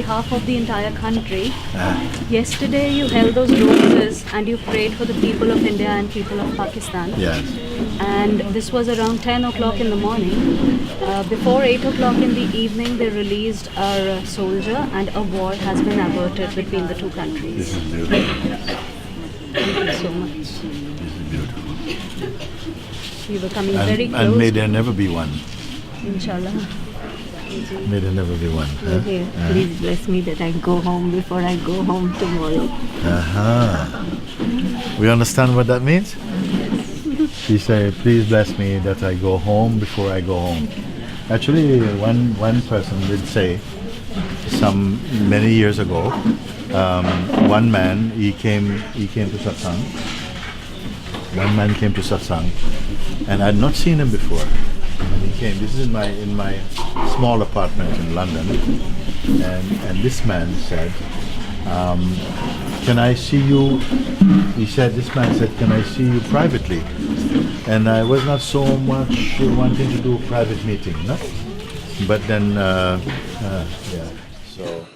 behalf of the entire country. Uh, Yesterday, you held those roses and you prayed for the people of India and people of Pakistan. yes. And this was around 10 o'clock in the morning. Uh, before 8 o'clock in the evening, they released our uh, soldier, and a war has been averted between the two This countries. is beautiful. Thank you so much. This is beautiful. You were coming very And, close. and may there never be one. Inshallah. May there never be one. huh? Okay, please bless me that I go home before I go home tomorrow. Uh-huh. We understand what that means? She said, please bless me that I go home before I go home. Actually, one, one person did say some many years ago, um, one man, he came, he came to satsang. One man came to satsang and I had not seen him before. Came, this is in my, in my small apartment in London. And, and this man said, um, can I see you? He said, this man said, can I see you privately? And I was not so much wanting to do a private meeting, no? But then, uh, uh, yeah. So,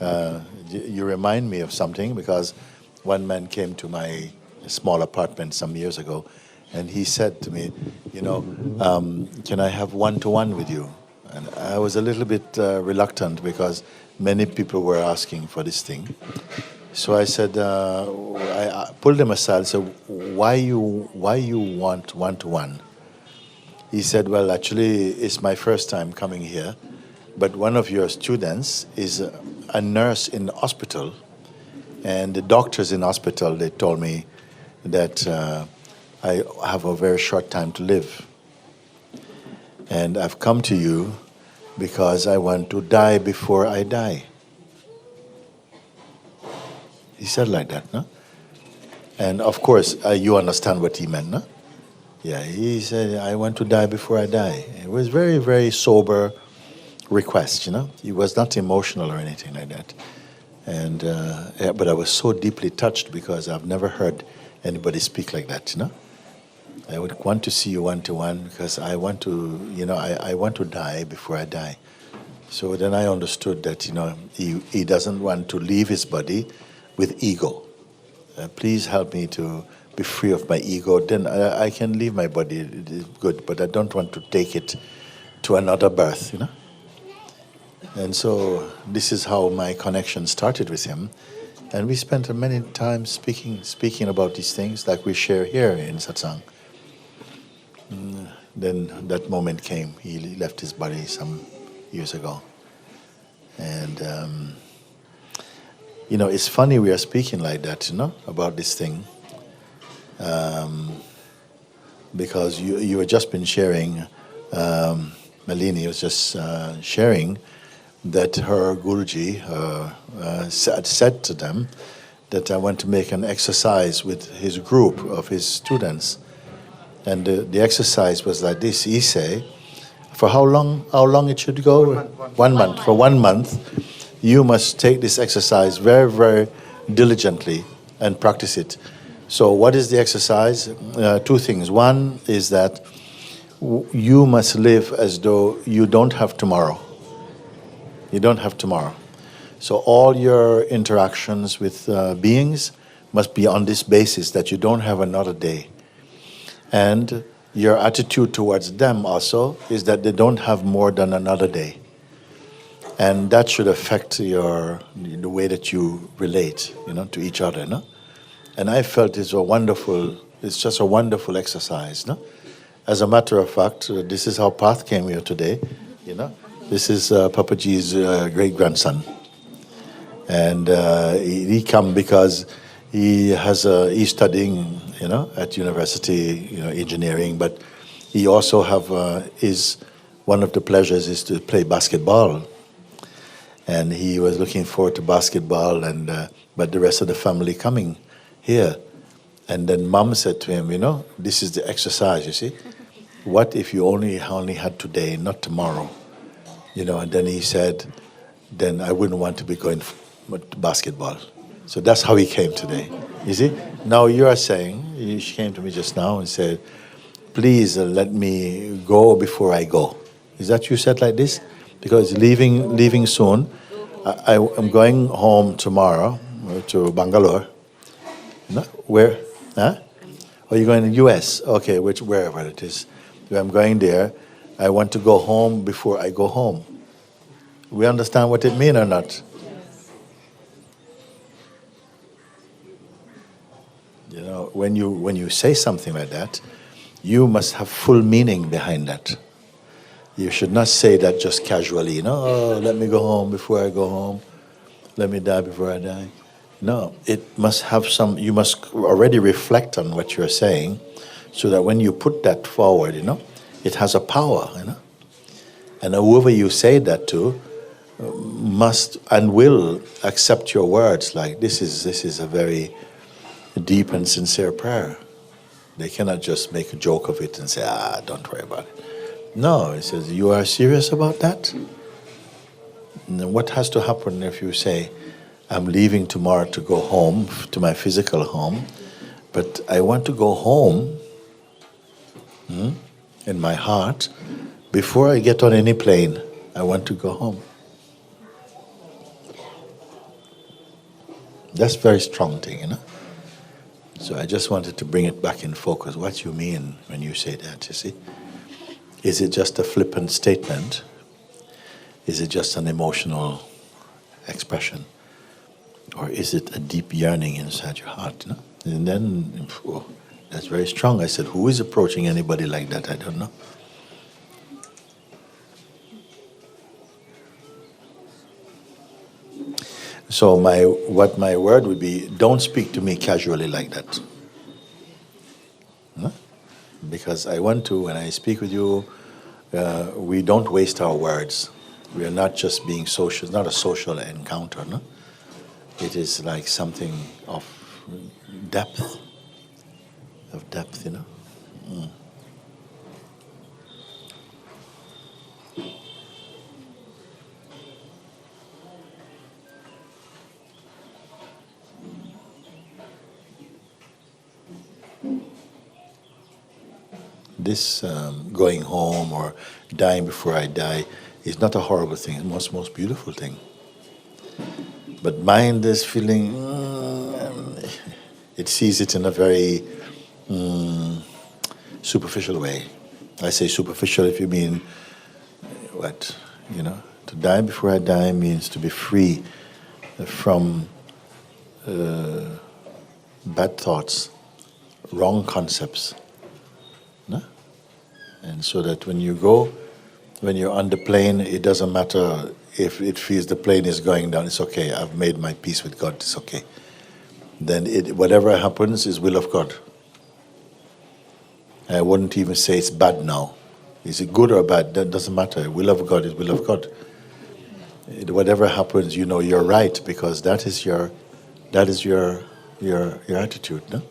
uh, you remind me of something because one man came to my small apartment some years ago and he said to me, you know, um, can I have one-to-one with you? And I was a little bit uh, reluctant because many people were asking for this thing. So I said, uh, I, I pulled him aside. So why you why you want one to one? He said, well, actually, it's my first time coming here, but one of your students is a, a nurse in the hospital, and the doctors in the hospital they told me that uh, I have a very short time to live, and I've come to you because I want to die before I die. He said like that, no? And of course, uh, you understand what he meant, no? Yeah, he said, I want to die before I die. It was very, very sober request, you know? He was not emotional or anything like that. And, uh, yeah, but I was so deeply touched because I've never heard anybody speak like that, you know? I would want to see you one to one because I want to, you know, I, I want to die before I die. So then I understood that, you know, he, he doesn't want to leave his body with ego. Uh, please help me to be free of my ego. Then I, I can leave my body, it is good, but I don't want to take it to another birth, you know. And so this is how my connection started with him. And we spent many times speaking, speaking about these things like we share here in satsang. Mm, then that moment came. He left his body some years ago. And, um, you know, it's funny we are speaking like that, you know, about this thing. Um, because you, you had just been sharing, um, Malini was just uh, sharing that her Guruji uh, uh, said, said to them that I want to make an exercise with his group of his students. And the, the exercise was like this. He say, for how long? How long it should go? One month. For one month, you must take this exercise very, very diligently and practice it. So, what is the exercise? Uh, two things. One is that you must live as though you don't have tomorrow. You don't have tomorrow. So, all your interactions with uh, beings must be on this basis that you don't have another day. And your attitude towards them also is that they don't have more than another day. And that should affect your the way that you relate, you know, to each other, no? And I felt it's a wonderful, it's just a wonderful exercise, no? As a matter of fact, uh, this is how Path came here today, you know? This is uh, Papaji's uh, great grandson. And uh, he, he come because he has a, he's studying, you know, at university, you know, engineering, but he also have uh, his, one of the pleasures is to play basketball. And he was looking forward to basketball and uh, but the rest of the family coming here. And then mom said to him you know this is the exercise you see. What if you only only had today not tomorrow? You know and then he said then i wouldn't want to be going basketball. So that's how he came today you see now you are saying she came to me just now and said please uh, let me go before i go Is that you said like this? Because leaving leaving soon. I, am going home tomorrow uh, to Bangalore. No, where? Huh? Oh, you're going to the U.S. Okay, which wherever it is. I'm going there. I want to go home before I go home. We understand what it means or not? You know, when you when you say something like that, you must have full meaning behind that. You should not say that just casually, you know, oh, let me go home before I go home. Let me die before I die. No, it must have some, you must already reflect on what you're saying so that when you put that forward, you know, it has a power, you know. And whoever you say that to uh, must and will accept your words like this is this is a very deep and sincere prayer. They cannot just make a joke of it and say, ah, don't worry about it. No, he says, you are serious about that? And what has to happen if you say, I'm leaving tomorrow to go home, to my physical home, but I want to go home hmm, in my heart. Before I get on any plane, I want to go home. That's very strong thing, you know. So I just wanted to bring it back in focus. What you mean when you say that, you see? Is it just a flippant statement? Is it just an emotional expression? Or is it a deep yearning inside your heart? Know? And then, oh, that's very strong. I said, Who is approaching anybody like that? I don't know. So my what my word would be: Don't speak to me casually like that. No? Because I want to, when I speak with you, uh, we don't waste our words. We are not just being social. It's not a social encounter. No? It is like something of depth, of depth. You know. Mm. This um, going home or dying before I die is not a horrible thing. It's most most beautiful thing. But mind is feeling mm, it sees it in a very mm, superficial way. I say superficial if you mean what you know. To die before I die means to be free from uh, bad thoughts, wrong concepts? And so that when you go, when you're on the plane, it doesn't matter if it feels the plane is going down, it's okay. I've made my peace with God, it's okay. Then it, whatever happens is will of God. I wouldn't even say it's bad now. Is it good or bad? That doesn't matter. Will of God is will of God. It, whatever happens, you know you're right because that is your, that is your, your, your attitude. No?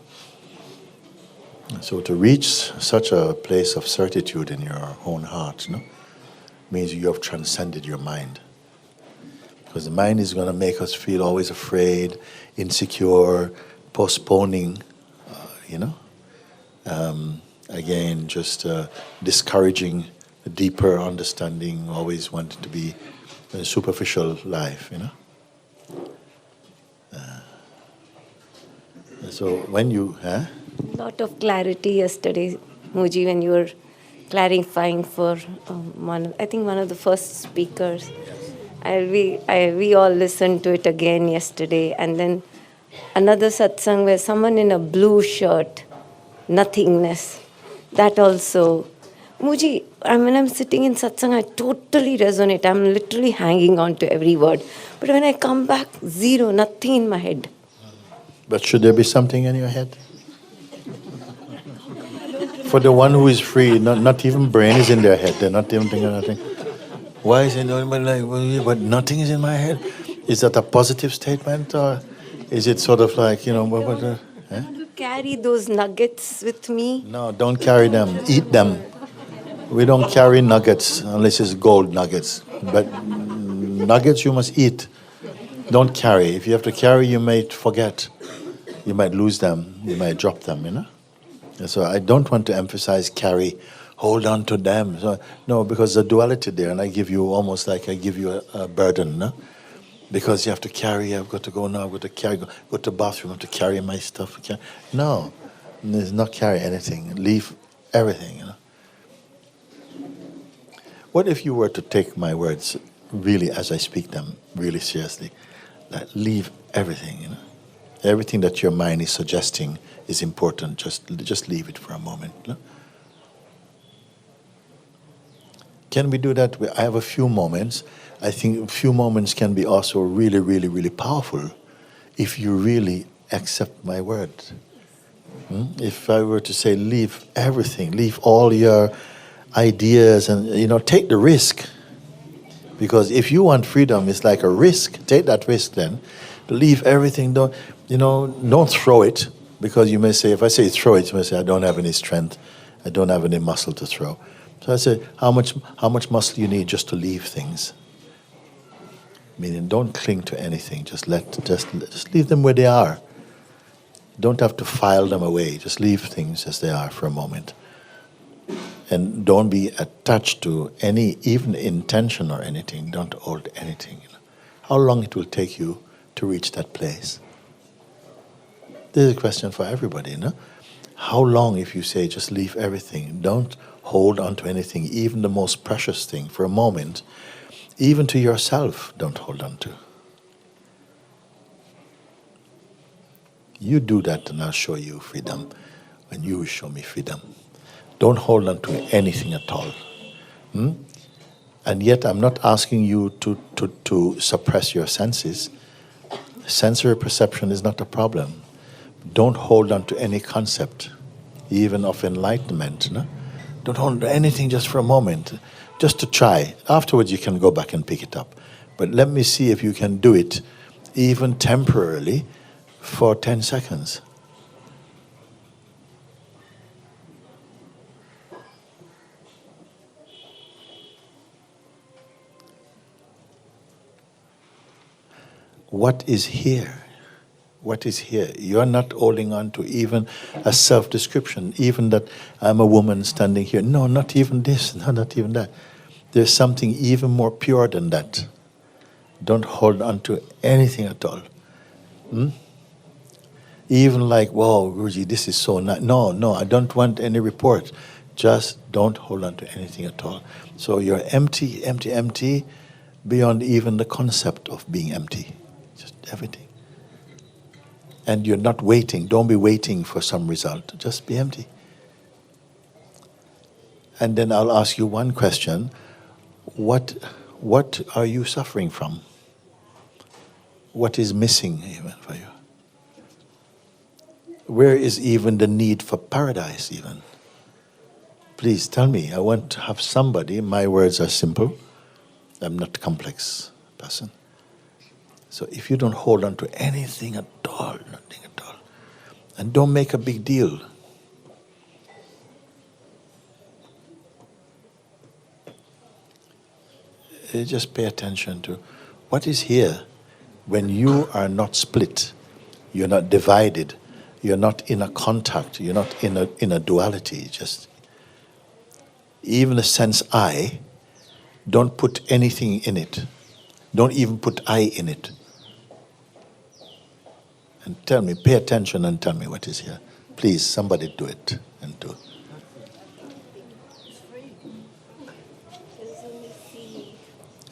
So to reach such a place of certitude in your own heart, no, means you have transcended your mind. Because the mind is going to make us feel always afraid, insecure, postponing, uh, you know. Um, again, just uh, discouraging a deeper understanding, always wanting to be a superficial life, you know. Uh, so when you, huh? Lot of clarity yesterday, Muji, when you were clarifying for um, one, I think one of the first speakers. I, we, I, we all listened to it again yesterday, and then another satsang where someone in a blue shirt, nothingness, that also. Muji, I mean, I'm sitting in satsang, I totally resonate. I'm literally hanging on to every word. But when I come back, zero, nothing in my head. But should there be something in your head? For the one who is free, not, not even brain is in their head. They're not even thinking nothing. Why is it but like but nothing is in my head? Is that a positive statement or is it sort of like, you know, what, what, uh, eh? Carry those nuggets with me. No, don't carry them. Eat them. We don't carry nuggets unless it's gold nuggets. But nuggets you must eat. Don't carry. If you have to carry, you might forget. You might lose them. You might drop them, you know? So I don't want to emphasize carry hold on to them. So, no, because the duality there, and I give you almost like I give you a, a burden, no? Because you have to carry, I've got to go now, I've got to carry, go, go to the bathroom, I have to carry my stuff. Carry. No, there's not carry anything. Leave everything, you know. What if you were to take my words really as I speak them, really seriously? That leave everything, you know. Everything that your mind is suggesting is important. Just, just leave it for a moment. know. Can we do that? I have a few moments. I think a few moments can be also really, really, really powerful if you really accept my word. Hmm? If I were to say, leave everything, leave all your ideas, and you know, take the risk. Because if you want freedom, it's like a risk. Take that risk then. Leave everything. Don't you know? Don't throw it because you may say, if I say throw it, you may say I don't have any strength, I don't have any muscle to throw. So I say, how much how much muscle you need just to leave things? Meaning, don't cling to anything. Just let just just leave them where they are. Don't have to file them away. Just leave things as they are for a moment and don't be attached to any even intention or anything don't hold anything how long it will take you to reach that place this is a question for everybody know how long if you say just leave everything don't hold on to anything even the most precious thing for a moment even to yourself don't hold on to you do that and i'll show you freedom and you will show me freedom don't hold on to anything at all. Hmm? And yet, I'm not asking you to, to, to suppress your senses. Sensory perception is not a problem. Don't hold on to any concept, even of enlightenment. No? Don't hold on to anything just for a moment, just to try. Afterwards, you can go back and pick it up. But let me see if you can do it, even temporarily, for 10 seconds. what is here? What is here? You're not holding on to even a self description, even that I'm a woman standing here. No, not even this, no, not even that. There's something even more pure than that. Don't hold on to anything at all. Hmm? Even like, wow, Guruji, this is so nice. No, no, I don't want any report. Just don't hold on to anything at all. So you're empty, empty, empty, beyond even the concept of being empty just everything. And you're not waiting. Don't be waiting for some result. Just be empty. And then I'll ask you one question. What, what are you suffering from? What is missing even for you? Where is even the need for paradise even? Please tell me. I want to have somebody, my words are simple. I'm not complex person. So if you don't hold on to anything at all, nothing at all, and don't make a big deal. eh, Just pay attention to what is here when you are not split, you're not divided, you're not in a contact, you're not in a, in a duality. Just even the sense I, don't put anything in it. Don't even put I in it. And tell me, pay attention and tell me what is here. Please, somebody do it and do.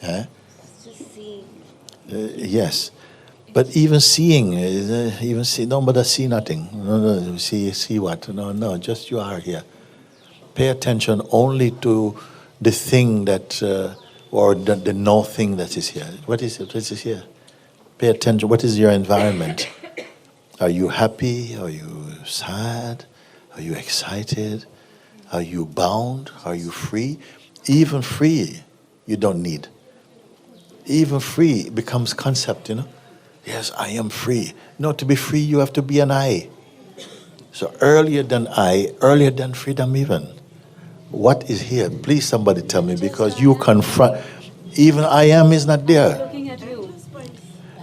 Huh? Uh, yes, but even seeing, uh, even see, no, but I see nothing. No, no, see, see what? No, no, just you are here. Pay attention only to the thing that, uh, or the, the no thing that is here. What is it? What is here? Pay attention. What is your environment? Are you happy? Are you sad? Are you excited? Are you bound? Are you free? Even free, you don't need. Even free becomes concept, you know. Yes, I am free. No, to be free, you have to be an I. So earlier than I, earlier than freedom, even. What is here? Please, somebody tell me because you confront. Even I am is not there. Looking at you.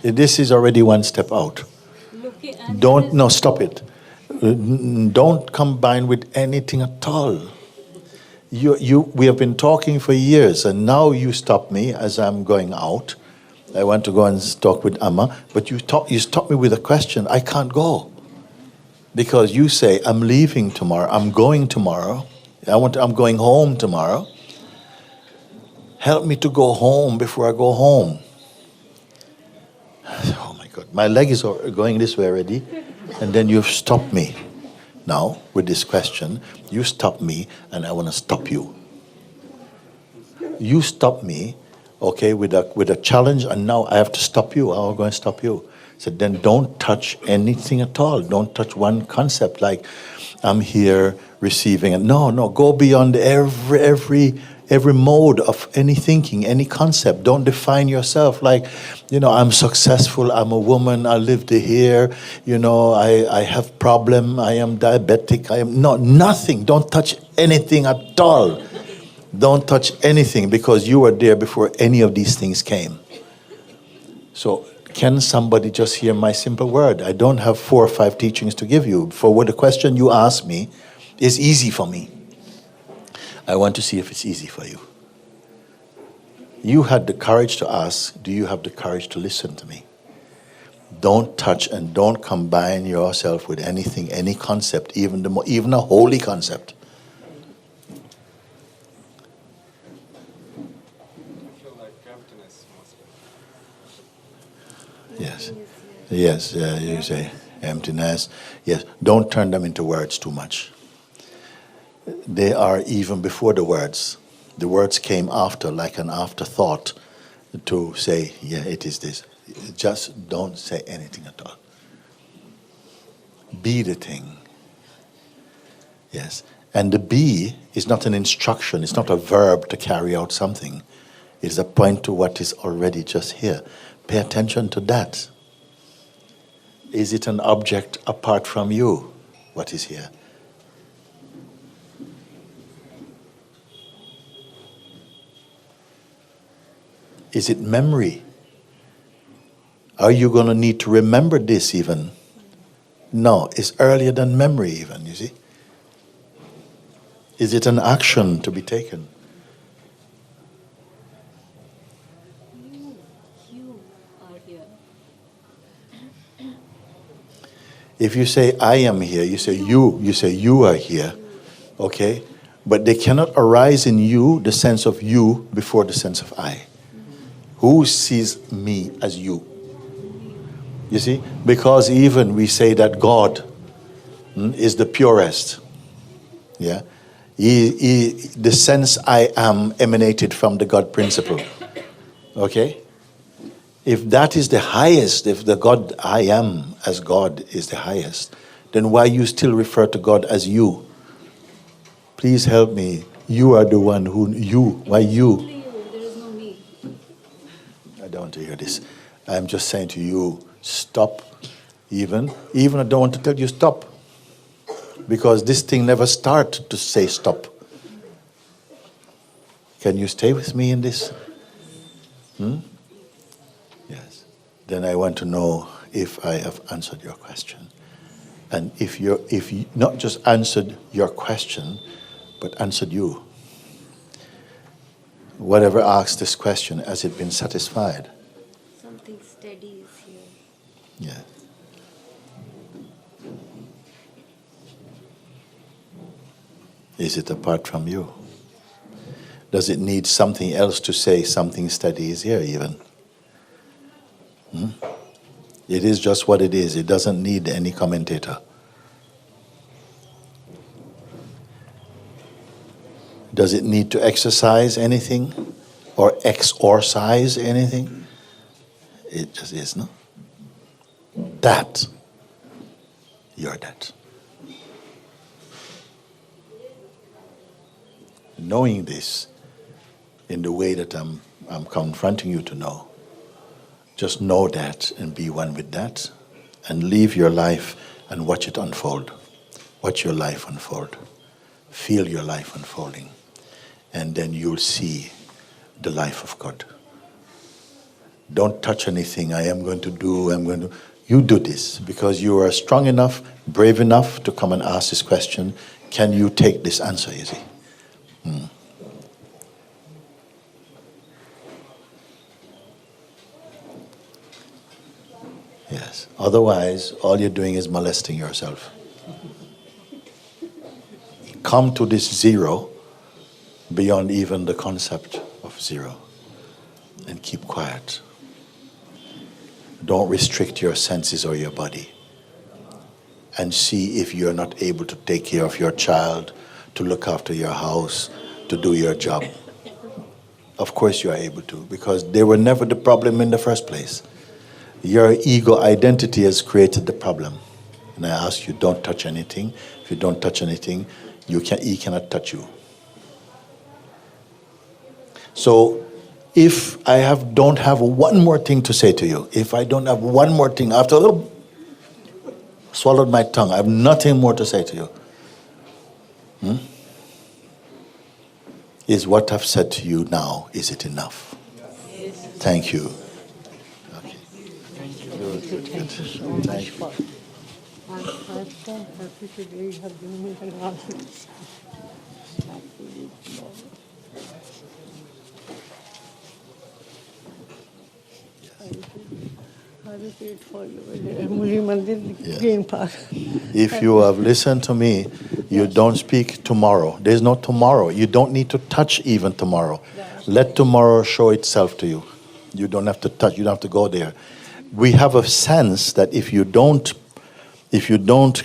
This is already one step out. Don't, no, stop it. Uh, Don't combine with anything at all. You, you, we have been talking for years, and now you stop me as I'm going out. I want to go and talk with Amma, but you, talk, you stop me with a question. I can't go because you say I'm leaving tomorrow. I'm going tomorrow. I want. I'm going home tomorrow. Help me to go home before I go home. Oh my leg is going this way already, and then you've stopped me. Now with this question, you stop me, and I want to stop you. You stop me, okay, with a with a challenge, and now I have to stop you. How am I going to stop you? So then don't touch anything at all. Don't touch one concept like I'm here receiving it. No, no, go beyond every every every mode of any thinking, any concept. Don't define yourself like, you know, I'm successful, I'm a woman, I lived here, you know, I, I have problem, I am diabetic, I am no nothing. Don't touch anything at all. Don't touch anything because you were there before any of these things came. So, can somebody just hear my simple word? I don't have four or five teachings to give you. For what the question you asked me is easy for me. I want to see if it's easy for you. You had the courage to ask, do you have the courage to listen to me? Don't touch and don't combine yourself with anything, any concept, even, the, even a holy concept. feel like emptiness must Yes. Yes, uh, you say emptiness. Yes, don't turn them into words too much. They are even before the words. The words came after, like an afterthought, to say, yeah, it is this. Just don't say anything at all. Be the thing. Yes. And the be is not an instruction, it's not a verb to carry out something. It is a point to what is already just here. Pay attention to that. Is it an object apart from you? What is here? Is it memory? Are you going to need to remember this even? No, it's earlier than memory, even, you see. Is it an action to be taken? You are here. If you say I am here, you say you, you say you are here, okay? But they cannot arise in you the sense of you before the sense of I. Who sees me as you? You see? Because even we say that God mm, is the purest. Yeah? He, he, the sense I am emanated from the God principle. Okay? If that is the highest, if the God I am as God is the highest, then why you still refer to God as you? Please help me. You are the one who you. Why you? There is no me. I don't want to hear this. I'm just saying to you, stop. Even, even I don't want to tell you stop, because this thing never started to say stop. Can you stay with me in this? Hmm? Yes. Then I want to know if I have answered your question, and if you're, if you not just answered your question, but answered you. Whatever asks this question, has it been satisfied? Something steady is here. Yeah. Is it apart from you? Does it need something else to say something steady is here, even? Hmm? It is just what it is. It doesn't need any commentator. Does it need to exercise anything or exorcise anything? It just is, no? that you're that. Knowing this in the way that I'm, I'm confronting you to know, just know that and be one with that and live your life and watch it unfold. Watch your life unfold. Feel your life unfolding. And then you'll see the life of God. Don't touch anything. I am going to do, I'm going to. You do this because you are strong enough, brave enough to come and ask this question. Can you take this answer, see? Hmm. Yes. Otherwise, all you're doing is molesting yourself. Come to this zero beyond even the concept of zero and keep quiet. Don't restrict your senses or your body. And see if you're not able to take care of your child, to look after your house, to do your job. Of course, you are able to, because they were never the problem in the first place. Your ego identity has created the problem. And I ask you, don't touch anything. If you don't touch anything, you can, he cannot touch you. So, if I have, don't have one more thing to say to you, if I don't have one more thing, after a little swallowed my tongue, I have nothing more to say to you. Hmm? Is what I've said to you now, is it enough? Thank you. Okay. Thank you. I'm so happy today you have given me the knowledge. I if you have listened to me, you don't speak tomorrow. There's no tomorrow. You don't need to touch even tomorrow. Let tomorrow show itself to you. You don't have to touch, you don't have to go there. We have a sense that if you don't if you don't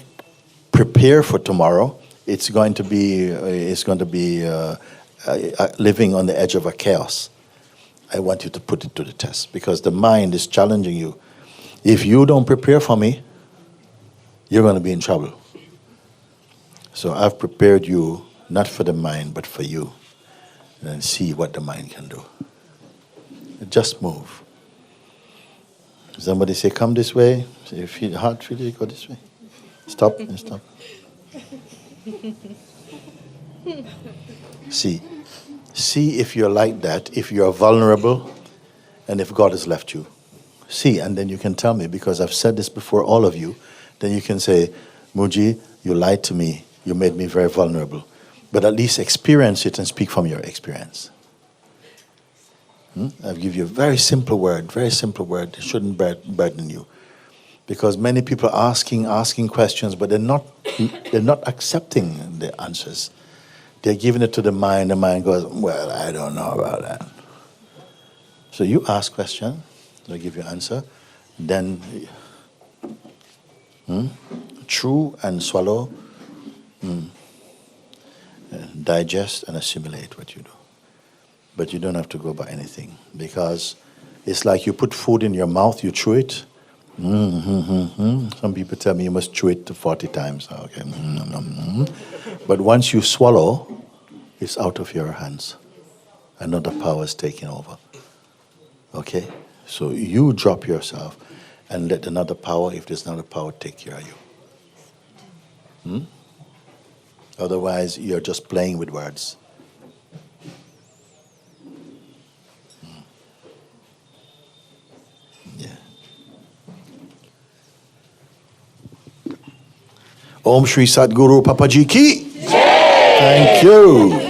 prepare for tomorrow, it's going to be uh, it's going to be uh, uh, uh, living on the edge of a chaos. I want you to put it to the test because the mind is challenging you. If you don't prepare for me, you're going to be in trouble. So I've prepared you not for the mind, but for you. And see what the mind can do. Just move. Somebody say, come this way. Say, if feel heart it, go this way. Stop and stop. see. See if you're like that, if you're vulnerable, and if God has left you. See, and then you can tell me, because I've said this before all of you, then you can say, Muji, you lied to me. You made me very vulnerable. But at least experience it and speak from your experience. Hmm? I'll give you a very simple word, very simple word. It shouldn't burden you. Because many people are asking, asking questions, but they're not, they're not accepting the answers. They're giving it to the mind. The mind goes, Well, I don't know about that. So you ask question, they'll give you an answer. Then hmm, chew and swallow, hmm, digest and assimilate what you do. But you don't have to go by anything because it's like you put food in your mouth, you chew it. Mm. Some people tell me you must chew it to 40 times. Okay. Mm, mm. But once you swallow, it's out of your hands. Another power is taking over. Okay? So you drop yourself and let another power, if there's another power, take care of you. Hmm? Otherwise, you're just playing with words. Hmm. Yeah. Om Shri Sadguru Papaji ki. Thank you.